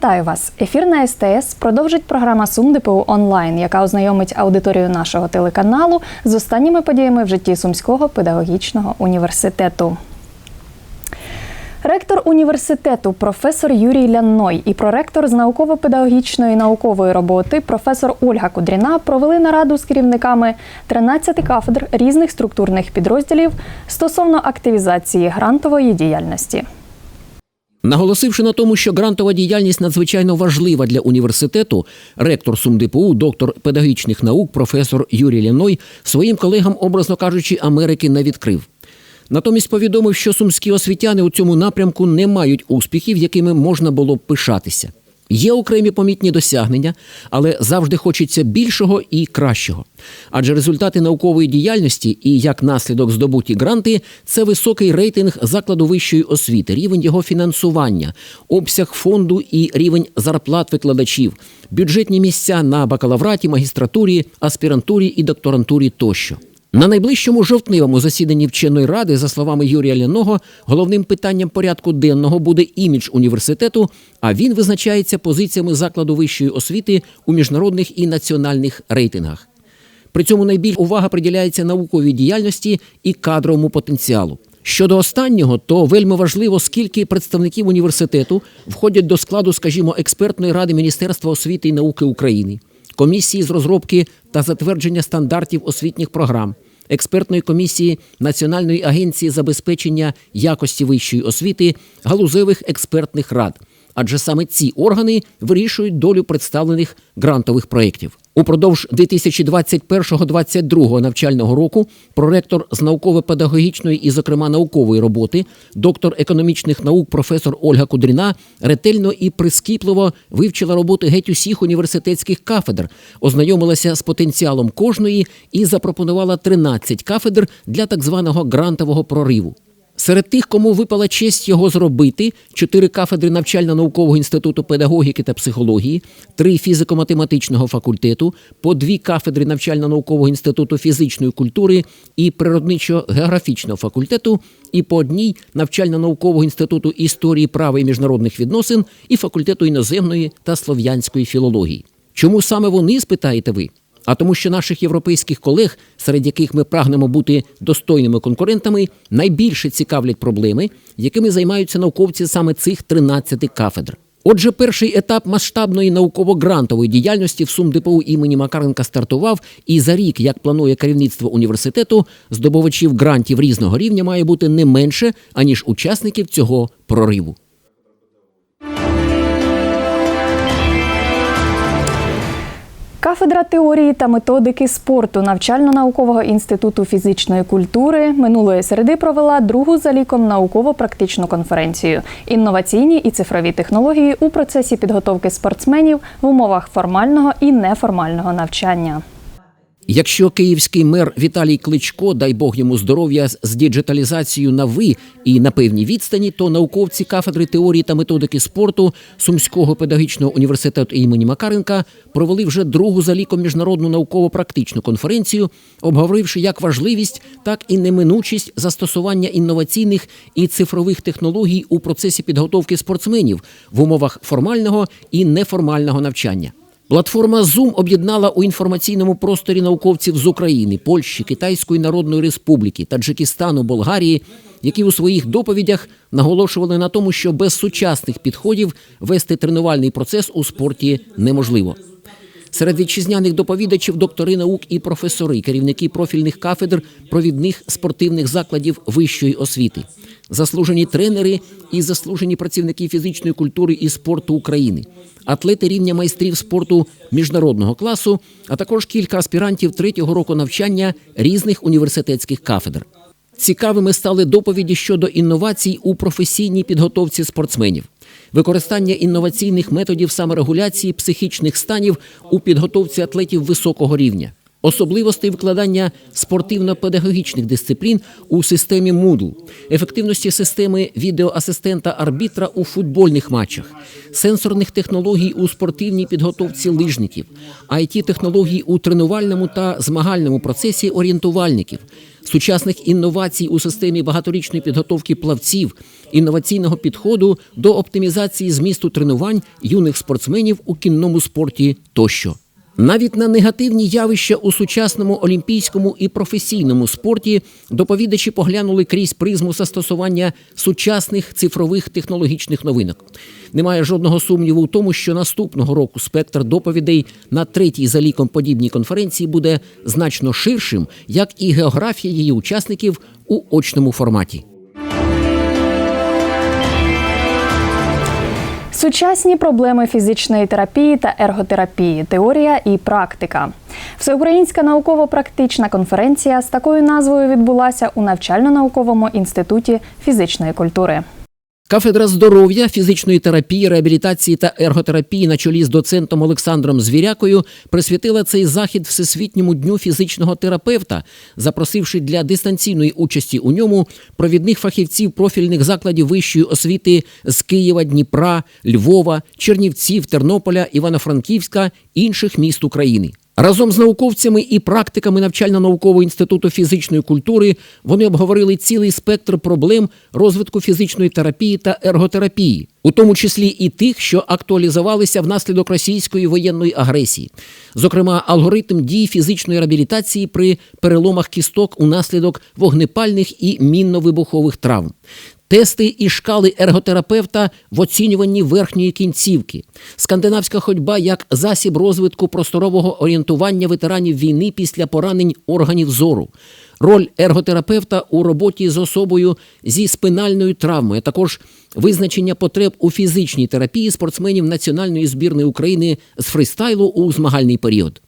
Вітаю вас! Ефір на СТС продовжить програма Сум ДПУ онлайн, яка ознайомить аудиторію нашого телеканалу з останніми подіями в житті Сумського педагогічного університету. Ректор університету професор Юрій Лянной і проректор з науково-педагогічної наукової роботи професор Ольга Кудріна провели нараду з керівниками 13 кафедр різних структурних підрозділів стосовно активізації грантової діяльності. Наголосивши на тому, що грантова діяльність надзвичайно важлива для університету, ректор СумДПУ, доктор педагогічних наук, професор Юрій Ляной своїм колегам, образно кажучи, Америки не відкрив. Натомість повідомив, що сумські освітяни у цьому напрямку не мають успіхів, якими можна було б пишатися. Є окремі помітні досягнення, але завжди хочеться більшого і кращого. Адже результати наукової діяльності і як наслідок здобуті гранти це високий рейтинг закладу вищої освіти, рівень його фінансування, обсяг фонду і рівень зарплат викладачів, бюджетні місця на бакалавраті, магістратурі, аспірантурі і докторантурі тощо. На найближчому жовтневому засіданні вченої ради, за словами Юрія Ляного, головним питанням порядку денного буде імідж університету, а він визначається позиціями закладу вищої освіти у міжнародних і національних рейтингах. При цьому найбільш увага приділяється науковій діяльності і кадровому потенціалу. Щодо останнього, то вельми важливо, скільки представників університету входять до складу, скажімо, експертної ради Міністерства освіти і науки України, комісії з розробки та затвердження стандартів освітніх програм, експертної комісії Національної агенції забезпечення якості вищої освіти, галузевих експертних рад. Адже саме ці органи вирішують долю представлених грантових проєктів. Упродовж 2021-2022 навчального року проректор з науково-педагогічної і, зокрема, наукової роботи, доктор економічних наук професор Ольга Кудріна ретельно і прискіпливо вивчила роботи геть усіх університетських кафедр, ознайомилася з потенціалом кожної і запропонувала 13 кафедр для так званого грантового прориву. Серед тих, кому випала честь його зробити, чотири кафедри навчально-наукового інституту педагогіки та психології, три фізико-математичного факультету, по дві кафедри навчально-наукового інституту фізичної культури і природничо-географічного факультету, і по одній навчально-наукового інституту історії права і міжнародних відносин і факультету іноземної та слов'янської філології. Чому саме вони, спитаєте ви? А тому, що наших європейських колег, серед яких ми прагнемо бути достойними конкурентами, найбільше цікавлять проблеми, якими займаються науковці саме цих 13 кафедр. Отже, перший етап масштабної науково-грантової діяльності в СумДПУ імені Макаренка стартував, і за рік, як планує керівництво університету, здобувачів грантів різного рівня має бути не менше, аніж учасників цього прориву. Кафедра теорії та методики спорту навчально-наукового інституту фізичної культури минулої середи провела другу за ліком науково-практичну конференцію інноваційні і цифрові технології у процесі підготовки спортсменів в умовах формального і неформального навчання. Якщо київський мер Віталій Кличко, дай Бог йому здоров'я з діджиталізацією на ви і на певній відстані, то науковці кафедри теорії та методики спорту Сумського педагогічного університету імені Макаренка провели вже другу за ліком міжнародну науково-практичну конференцію, обговоривши як важливість, так і неминучість застосування інноваційних і цифрових технологій у процесі підготовки спортсменів в умовах формального і неформального навчання. Платформа Zoom об'єднала у інформаційному просторі науковців з України, Польщі, Китайської Народної Республіки, Таджикистану, Болгарії, які у своїх доповідях наголошували на тому, що без сучасних підходів вести тренувальний процес у спорті неможливо. Серед вітчизняних доповідачів доктори наук і професори, керівники профільних кафедр провідних спортивних закладів вищої освіти, заслужені тренери і заслужені працівники фізичної культури і спорту України, атлети рівня майстрів спорту міжнародного класу, а також кілька аспірантів третього року навчання різних університетських кафедр. Цікавими стали доповіді щодо інновацій у професійній підготовці спортсменів, використання інноваційних методів саморегуляції психічних станів у підготовці атлетів високого рівня, особливостей викладання спортивно-педагогічних дисциплін у системі Moodle, ефективності системи відеоасистента арбітра у футбольних матчах, сенсорних технологій у спортивній підготовці лижників, it технологій у тренувальному та змагальному процесі орієнтувальників, сучасних інновацій у системі багаторічної підготовки плавців, інноваційного підходу до оптимізації змісту тренувань юних спортсменів у кінному спорті тощо. Навіть на негативні явища у сучасному олімпійському і професійному спорті доповідачі поглянули крізь призму застосування сучасних цифрових технологічних новинок. Немає жодного сумніву в тому, що наступного року спектр доповідей на третій за ліком подібній конференції буде значно ширшим, як і географія її учасників у очному форматі. Сучасні проблеми фізичної терапії та ерготерапії, теорія і практика. Всеукраїнська науково-практична конференція з такою назвою відбулася у навчально-науковому інституті фізичної культури. Кафедра здоров'я, фізичної терапії, реабілітації та ерготерапії на чолі з доцентом Олександром Звірякою присвятила цей захід Всесвітньому дню фізичного терапевта, запросивши для дистанційної участі у ньому провідних фахівців профільних закладів вищої освіти з Києва, Дніпра, Львова, Чернівців, Тернополя, Івано-Франківська, інших міст України. Разом з науковцями і практиками навчально-наукового інституту фізичної культури вони обговорили цілий спектр проблем розвитку фізичної терапії та ерготерапії, у тому числі і тих, що актуалізувалися внаслідок російської воєнної агресії, зокрема, алгоритм дій фізичної реабілітації при переломах кісток унаслідок вогнепальних і мінно-вибухових травм. Тести і шкали ерготерапевта в оцінюванні верхньої кінцівки, скандинавська ходьба як засіб розвитку просторового орієнтування ветеранів війни після поранень органів зору, роль ерготерапевта у роботі з особою зі спинальною травмою, також визначення потреб у фізичній терапії спортсменів національної збірної України з фристайлу у змагальний період.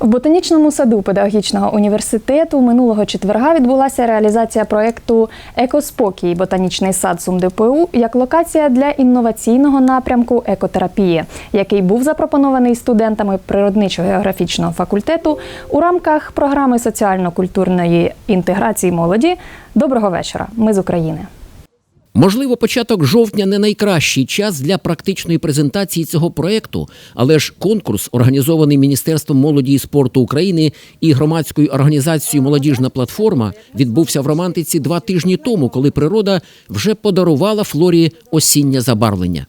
В ботанічному саду педагогічного університету минулого четверга відбулася реалізація проєкту Екоспокій ботанічний сад СумДПУ як локація для інноваційного напрямку екотерапії, який був запропонований студентами природничо-географічного факультету у рамках програми соціально-культурної інтеграції молоді. Доброго вечора. Ми з України. Можливо, початок жовтня не найкращий час для практичної презентації цього проекту, але ж конкурс, організований Міністерством молоді і спорту України і громадською організацією Молодіжна платформа, відбувся в романтиці два тижні тому, коли природа вже подарувала флорі осіннє забарвлення.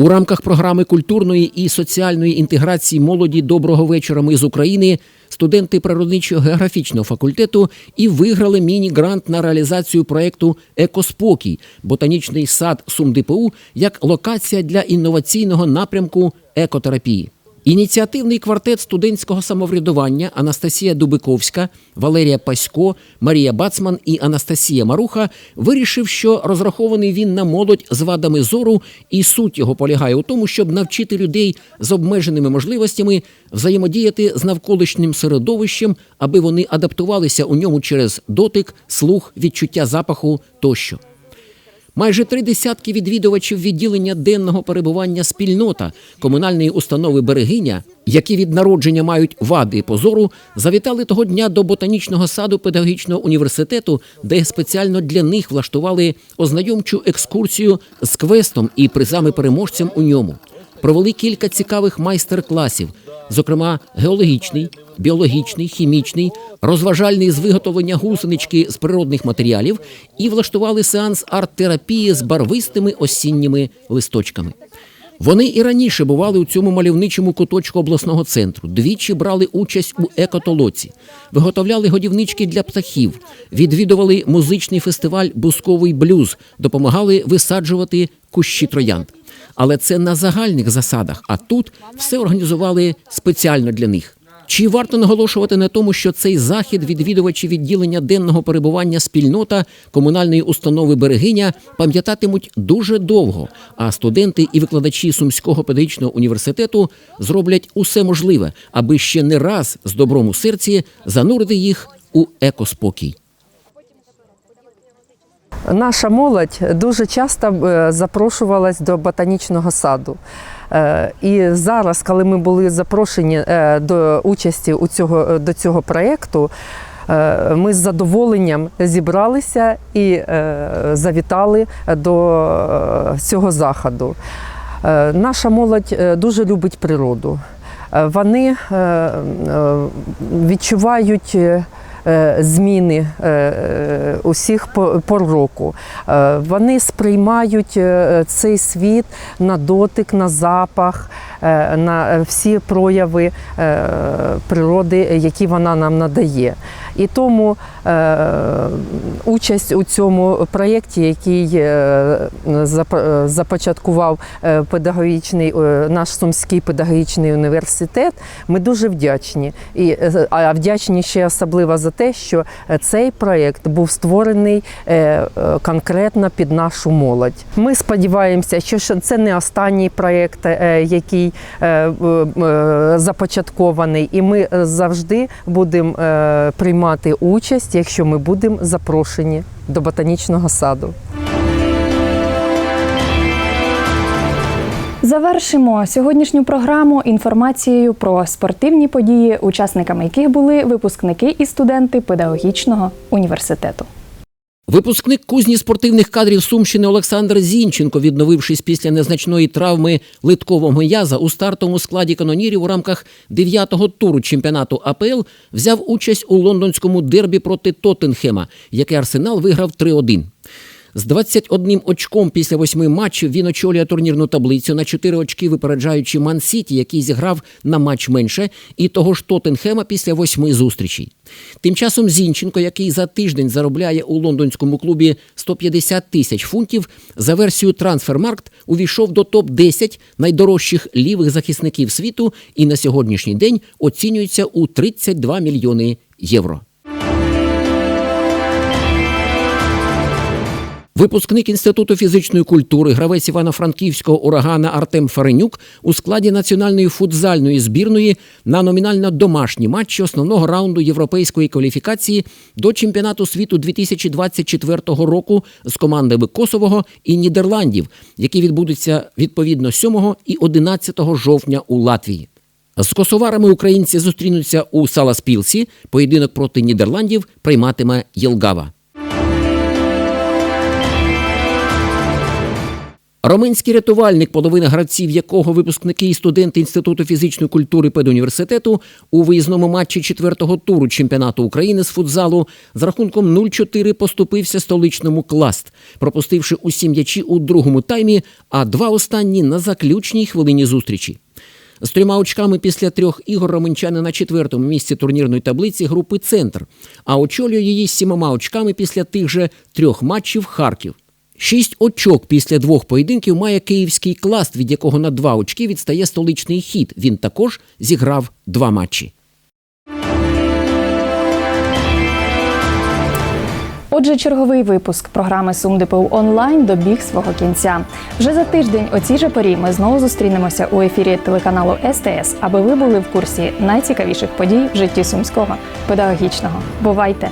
У рамках програми культурної і соціальної інтеграції молоді Доброго вечора. Ми з України студенти природничого географічного факультету і виграли міні-грант на реалізацію проєкту Екоспокій ботанічний сад СумДПУ як локація для інноваційного напрямку екотерапії. Ініціативний квартет студентського самоврядування Анастасія Дубиковська, Валерія Пасько, Марія Бацман і Анастасія Маруха вирішив, що розрахований він на молодь з вадами зору, і суть його полягає у тому, щоб навчити людей з обмеженими можливостями взаємодіяти з навколишнім середовищем, аби вони адаптувалися у ньому через дотик, слух, відчуття запаху тощо. Майже три десятки відвідувачів відділення денного перебування спільнота комунальної установи Берегиня, які від народження мають вади позору, завітали того дня до ботанічного саду педагогічного університету, де спеціально для них влаштували ознайомчу екскурсію з квестом і призами переможцям у ньому. Провели кілька цікавих майстер-класів, зокрема геологічний, біологічний, хімічний, розважальний з виготовлення гусенички з природних матеріалів і влаштували сеанс арт-терапії з барвистими осінніми листочками. Вони і раніше бували у цьому мальовничому куточку обласного центру, двічі брали участь у екотолоці, виготовляли годівнички для птахів, відвідували музичний фестиваль Бусковий блюз, допомагали висаджувати кущі троянд. Але це на загальних засадах, а тут все організували спеціально для них. Чи варто наголошувати на тому, що цей захід відвідувачі відділення денного перебування спільнота комунальної установи Берегиня пам'ятатимуть дуже довго, а студенти і викладачі Сумського педагогічного університету зроблять усе можливе, аби ще не раз з добром у серці занурити їх у екоспокій. Наша молодь дуже часто е, запрошувалась до ботанічного саду. Е, І зараз, коли ми були запрошені е, до участі у цього, до цього проєкту, е, ми з задоволенням зібралися і е, завітали до е, цього заходу. Е, Наша молодь е, дуже любить природу. Е, Вони е, е, відчувають е, е, зміни е, е, усіх по- пор року. Е, Вони сприймають е, цей світ на дотик, на запах, е, на е, всі прояви е, природи, які вона нам надає. І тому е, участь у цьому проєкті, який е, зап- е, започаткував е, педагогічний е, наш Сумський педагогічний університет, ми дуже вдячні. І, е, а вдячні ще особливо за те, що е, цей проєкт був створений е, е, конкретно під нашу молодь. Ми сподіваємося, що це не останній проєкт, е, е, е, започаткований, і ми завжди будемо е, приймати участь, якщо ми будемо запрошені до ботанічного саду. Завершимо сьогоднішню програму інформацією про спортивні події, учасниками яких були випускники і студенти педагогічного університету. Випускник кузні спортивних кадрів Сумщини Олександр Зінченко, відновившись після незначної травми литкового м'яза у стартовому складі канонірів у рамках 9-го туру чемпіонату АПЛ, взяв участь у лондонському дербі проти Тоттенхема, яке Арсенал виграв 3-1. З 21 очком після восьми матчів він очолює турнірну таблицю на 4 очки, випереджаючи Ман-Сіті, який зіграв на матч менше, і того ж Тоттенхема після восьми зустрічей. Тим часом Зінченко, який за тиждень заробляє у лондонському клубі 150 тисяч фунтів, за версією Трансфермаркт увійшов до топ-10 найдорожчих лівих захисників світу і на сьогоднішній день оцінюється у 32 мільйони євро. Випускник Інституту фізичної культури, гравець Івано-Франківського урагана Артем Фаренюк у складі національної футзальної збірної на номінально домашні матчі основного раунду європейської кваліфікації до чемпіонату світу 2024 року з командами Косового і Нідерландів, які відбудуться відповідно 7 і 11 жовтня у Латвії. З косоварами українці зустрінуться у Саласпілсі. Поєдинок проти Нідерландів прийматиме Єлгава. Роменський рятувальник, половина гравців якого випускники і студенти Інституту фізичної культури педуніверситету у виїзному матчі четвертого туру чемпіонату України з футзалу з рахунком 0-4 поступився столичному класт, пропустивши усі м'ячі у другому таймі, а два останні на заключній хвилині зустрічі. З трьома очками після трьох ігор романчани на четвертому місці турнірної таблиці групи Центр, а очолює її сімома очками після тих же трьох матчів Харків. Шість очок після двох поєдинків має київський класт, від якого на два очки відстає столичний хід. Він також зіграв два матчі. Отже, черговий випуск програми СумДПУ онлайн добіг свого кінця. Вже за тиждень о цій же порі ми знову зустрінемося у ефірі телеканалу СТС, аби ви були в курсі найцікавіших подій в житті сумського педагогічного. Бувайте!